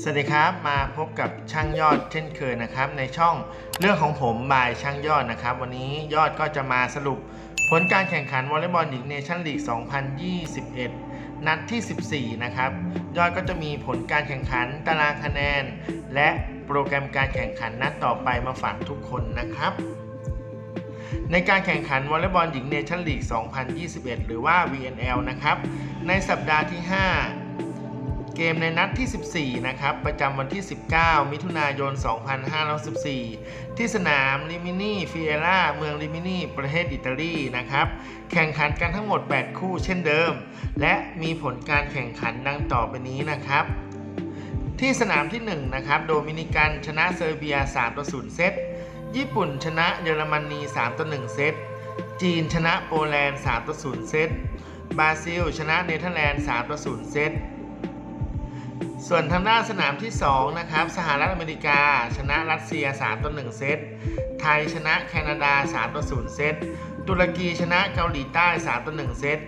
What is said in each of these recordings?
สวัสดีครับมาพบกับช่างยอดเช่นเคยนะครับ ในช่องเรื่องของผมบายช่างยอดนะครับ วันนี้ยอดก็จะมาสรุปผลการแข่งขันวอลเลย์บอลหญิงเนชั่นลีก 2021 นัดที่ 14 นะครับ ยอดก็จะมีผลการแข่งขันตารางคะแนน และโปรแกรมการแข่งขันนัดต่อไปมาฝากทุกคนนะครับ ในการแข่งขันวอลเลย์บอลหญิงเนชั่นลีก 2021 หรือว่า VNL นะครับ ในสัปดาห์ที่ 5 เกมในนัดที่ 14 นะครับ ประจำวันที่ 19 มิถุนายน 2514 ที่สนามลิมินีฟิเอล่า เมืองลิมินี ประเทศอิตาลีนะครับ แข่งขันกันทั้งหมด 8 คู่เช่นเดิม และมีผลการแข่งขันดังต่อไปนี้นะครับ ที่สนามที่ 1 นะครับ โดมินิกันชนะเซอร์เบีย 3 ต่อ 0 เซต ญี่ปุ่นชนะเยอรมนี 3 ต่อ 1 เซต จีนชนะโปแลนด์ 3 ต่อ 0 เซต บราซิล ชนะเนเธอร์แลนด์ 3 ต่อ 0 เซต ส่วนทางด้านสนามที่ 2 นะครับ สหรัฐอเมริกา ชนะรัสเซีย 3 ต่อ 1 เซต ไทยชนะแคนาดา 3 ต่อ 0 เซต ตุรกีชนะเกาหลีใต้ 3 ต่อ 1 เซต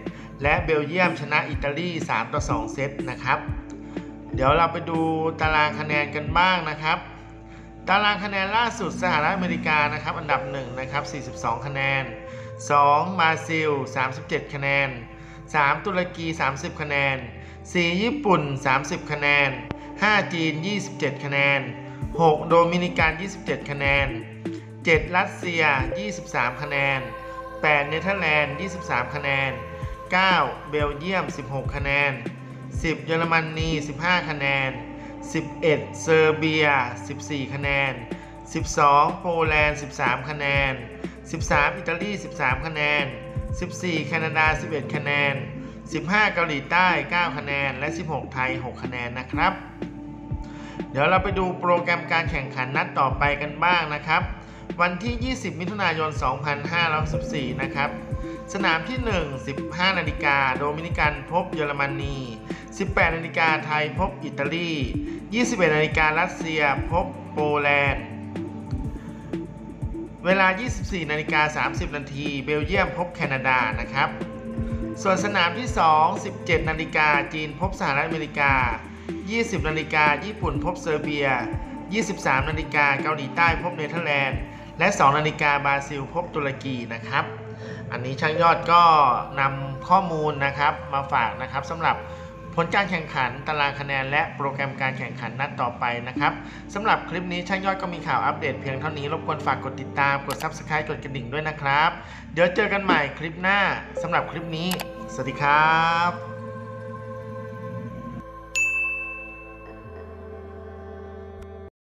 และเบลเยียมชนะอิตาลี 3 ต่อ 2 เซตนะครับ เดี๋ยวเราไปดูตารางคะแนนกันบ้างนะครับ ตารางคะแนนล่าสุดสหรัฐอเมริกานะครับ อันดับ1นะครับ 42 คะแนน 2 บราซิล 37 คะแนน 3 ตุรกี 30 คะแนน 4 ญี่ปุ่น 30 คะแนน 5 จีน 27 คะแนน 6 โดมินิกัน 27 คะแนน 7 รัสเซีย 23 คะแนน 8 เนเธอร์แลนด์ 23 คะแนน 9 เบลเยียม 16 คะแนน 10 เยอรมนี 15 คะแนน 11 เซอร์เบีย 14 คะแนน 12 โปแลนด์ 13 คะแนน 13 อิตาลี 13 คะแนน 14 แคนาดา 11 คะแนน 15 เกาหลีใต้ 9 คะแนน และ 16 ไทย 6 คะแนนนะครับ เดี๋ยวเราไปดูโปรแกรมการแข่งขันนัดต่อไปกันบ้างนะครับ วันที่ 20 มิถุนายน 2514 นะครับ สนามที่ 1 15 นาฬิกา โดมินิกันพบเยอรมนี 18 นาฬิกาไทยพบอิตาลี 21 นาฬิการัสเซีย พบโปแลนด์ เวลา 24 นาฬิกา 30 นาทีเบลเยียมพบแคนาดานะครับ ส่วนสนามที่ 2 17 นาฬิกาจีนพบสหรัฐอเมริกา 20 นาฬิกาญี่ปุ่นพบเซอร์เบีย 23 นาฬิกาเกาหลีใต้พบเนเธอร์แลนด์ และ 2 นาฬิกาบราซิลพบตุรกีนะครับ อันนี้ช่างยอดก็นำข้อมูลนะครับมาฝากนะครับสำหรับ ผลการแข่งขันตารางคะแนน และโปรแกรมการแข่งขันนัดต่อไปนะครับสำหรับคลิปนี้ช่างยอดก็มีข่าวอัปเดตเพียงเท่านี้รบกวนฝากกดติดตามกด Subscribe กดกระดิ่งด้วยนะครับ เดี๋ยวเจอกันใหม่คลิปหน้าสำหรับคลิปนี้ สวัสดีครับ